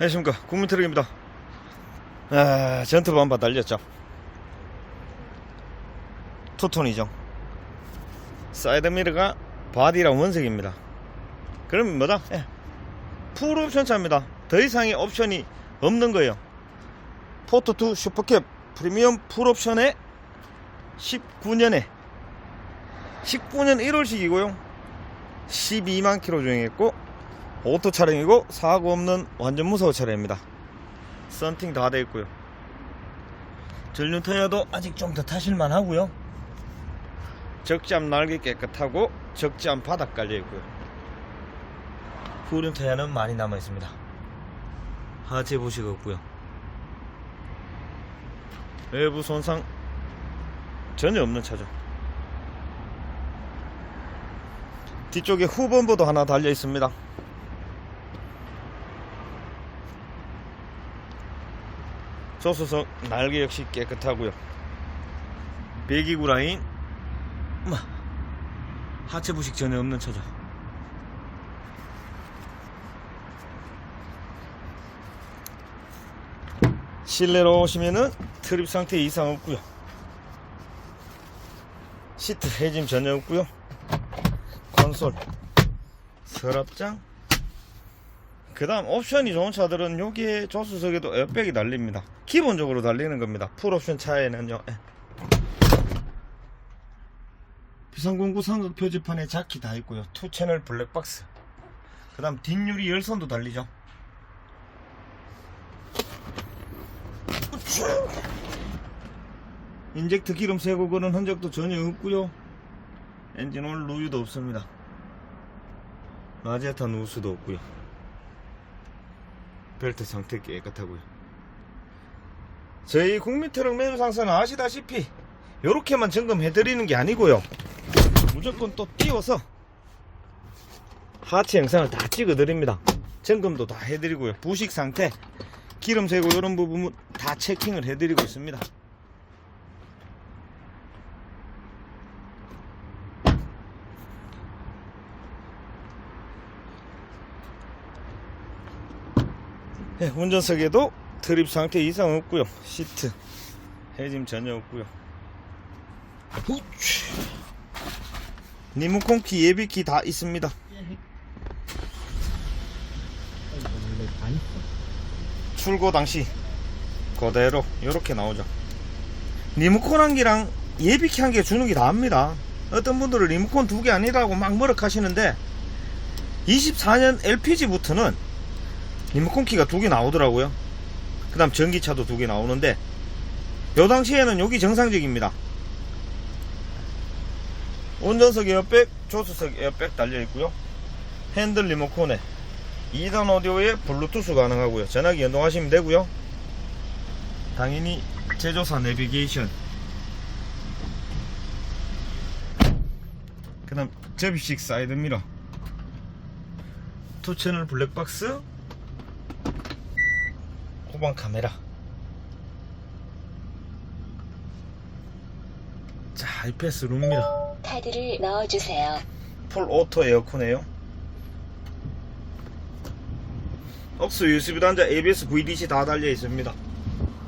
안녕하십니까. 국민트럭입니다. 아, 전투 반바 달렸죠. 투톤이죠. 사이드미러가 바디랑 원색입니다. 그러면 뭐다? 예. 풀 옵션 차입니다. 더 이상의 옵션이 없는 거예요. 포토2 슈퍼캡 프리미엄 풀 옵션에 19년에 19년 1월식이고요. 12만 킬로 주행했고 오토 차량이고 사고 없는 완전 무서운 차량입니다. 썬팅 다 돼 있고요. 전륜 타이어도 아직 좀 더 타실만 하고요. 적잠 날개 깨끗하고 적잠 바닥 깔려 있고요. 후륜 타이어는 많이 남아 있습니다. 하체 부식 없고요. 외부 손상 전혀 없는 차죠. 뒤쪽에 후범버도 하나 달려 있습니다. 조수석 날개 역시 깨끗하고요. 배기구 라인 뭐, 하체 부식 전혀 없는 차죠. 실내로 오시면은 트립 상태 이상 없고요. 시트 해짐 전혀 없고요. 콘솔, 서랍장, 그 다음 옵션이 좋은 차들은 여기에 조수석에도 에어백이 달립니다. 기본적으로 달리는 겁니다. 풀옵션 차에는요. 예. 비상공구 상급 표지판에 자키 다 있고요. 투 채널 블랙박스. 그 다음 뒷유리 열선도 달리죠. 인젝트 기름 새고 그런 흔적도 전혀 없고요. 엔진오일 누유도 없습니다. 라제타 누수도 없고요. 벨트 상태 깨끗하고요. 저희 국민트럭 매매상사는 아시다시피 이렇게만 점검해 드리는 게 아니고요. 무조건 또 띄워서 하체 영상을 다 찍어 드립니다. 점검도 다 해드리고요. 부식 상태, 기름 새고 이런 부분은 다 체킹을 해드리고 있습니다. 네, 운전석에도 드립 상태 이상 없고요. 시트 해짐 전혀 없고요. 리모컨키 예비키 다 있습니다. 출고 당시 그대로 이렇게 나오죠. 리모컨 한 개랑 예비키 한 개 주는 게 다합니다. 어떤 분들은 리모컨 두 개 아니라고 막 머럭하시는데 24년 LPG부터는 리모컨 키가 두 개 나오더라고요. 그 다음 전기차도 두 개 나오는데 요 당시에는 여기 정상적입니다. 운전석 에어백, 조수석 에어백 달려 있고요. 핸들 리모컨에 2단 오디오에 블루투스 가능하고요. 전화기 연동하시면 되고요. 당연히 제조사 내비게이션. 그 다음 접이식 사이드 미러. 투 채널 블랙박스. 후방 카메라. 자, IPS 룸미러. 카드를 넣어주세요. 풀 오토 에어컨이에요. 억스 USB 단자 ABS VDC 다 달려 있습니다.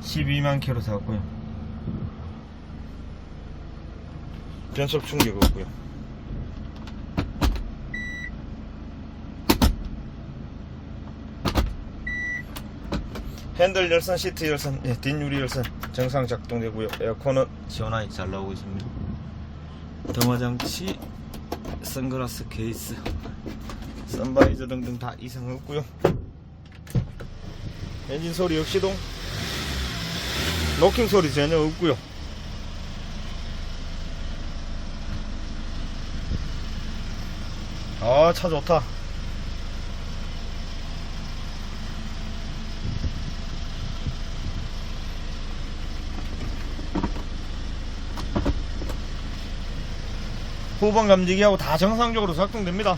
12만 킬로 샀고요. 변속 충격 없고요. 핸들 열선, 시트 열선, 예, 뒷유리 열선 정상 작동되고요. 에어컨은 시원하게 잘 나오고 있습니다. 등화장치, 선글라스 케이스, 선바이저 등등 다 이상 없고요. 엔진 소리 역시도 노킹 소리 전혀 없고요. 아, 차 좋다. 후방 감지기하고 다 정상적으로 작동됩니다.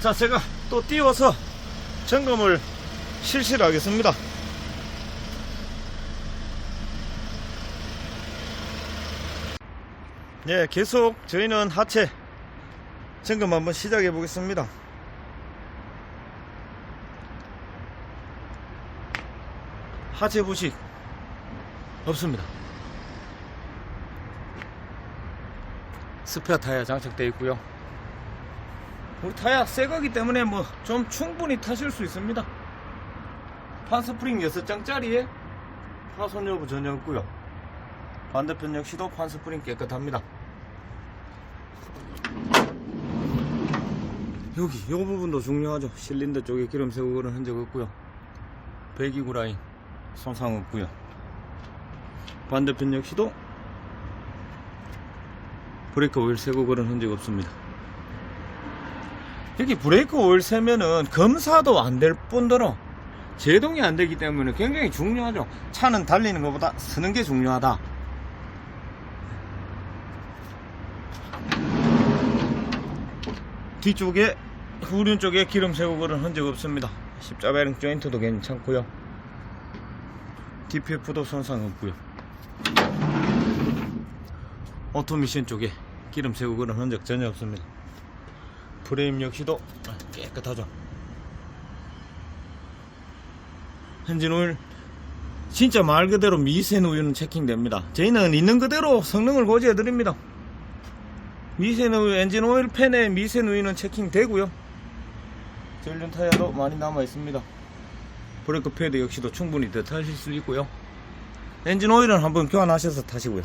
자, 제가 또 띄워서 점검을 실시를 하겠습니다. 네, 계속 저희는 하체 점검 한번 시작해 보겠습니다. 하체 부식 없습니다. 스페어 타이어 장착되어 있고요. 우리 타이어 새 거기 때문에 뭐 좀 충분히 타실 수 있습니다. 판스프링 6장짜리에 파손 여부 전혀 없고요. 반대편 역시도 판스프링 깨끗합니다. 여기 이 부분도 중요하죠. 실린더 쪽에 기름 새고 그런 흔적 없고요. 배기구 라인 손상 없고요. 반대편 역시도 브레이크 오일 새고 그런 흔적 없습니다. 여기 브레이크 오일 새면은 검사도 안 될 뿐더러 제동이 안 되기 때문에 굉장히 중요하죠. 차는 달리는 것보다 쓰는 게 중요하다. 뒤쪽에 후륜 쪽에 기름 새고 그런 흔적 없습니다. 십자베링 조인트도 괜찮고요. DPF도 손상 없고요. 오토미션 쪽에 기름 새고 그런 흔적 전혀 없습니다. 프레임 역시도 깨끗하죠. 엔진 오일 진짜 말 그대로 미세 누유는 체킹됩니다. 저희는 있는 그대로 성능을 고지해 드립니다. 미세 누유 엔진 오일 팬에 미세 누유는 체킹되고요. 전륜 타이어도 많이 남아 있습니다. 브레이크 패드 역시도 충분히 더 타실 수 있고요. 엔진 오일은 한번 교환하셔서 타시고요.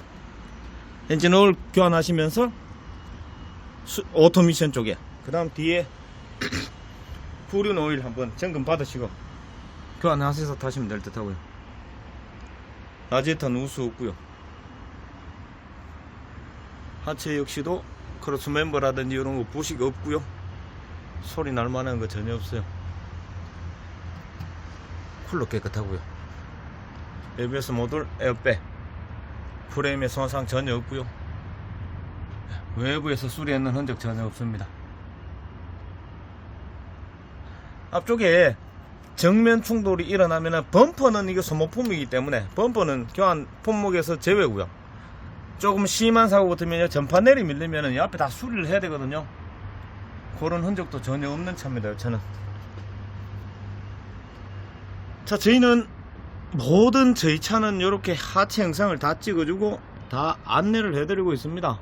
엔진 오일 교환하시면서 수- 오토미션 쪽에 그 다음 뒤에 후륜 오일 한번 점검 받으시고 교환하셔서 타시면 될 듯 하고요. 라지에타는 우수 없고요. 하체 역시도 크로스 멤버라든지 이런 거 부식 없고요. 소리 날 만한 거 전혀 없어요. 쿨러 깨끗하고요. ABS 모듈 에어백 프레임에 손상 전혀 없고요. 외부에서 수리했는 흔적 전혀 없습니다. 앞쪽에 정면 충돌이 일어나면 범퍼는 이게 소모품이기 때문에 범퍼는 교환 품목에서 제외고요. 조금 심한 사고 같으면 전판 내리 밀리면 이 앞에 다 수리를 해야 되거든요. 그런 흔적도 전혀 없는 차입니다. 저는. 자, 저희는 모든 저희 차는 이렇게 하체 영상을 다 찍어주고 다 안내를 해드리고 있습니다.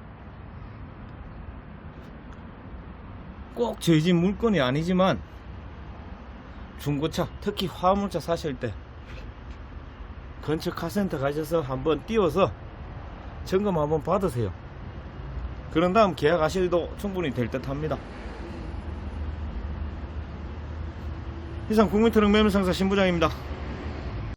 꼭 저희 집 물건이 아니지만 중고차, 특히 화물차 사실 때 근처 카센터 가셔서 한번 띄워서 점검 한번 받으세요. 그런 다음 계약하셔도 충분히 될 듯 합니다. 이상 국민트럭 매물상사 신부장입니다.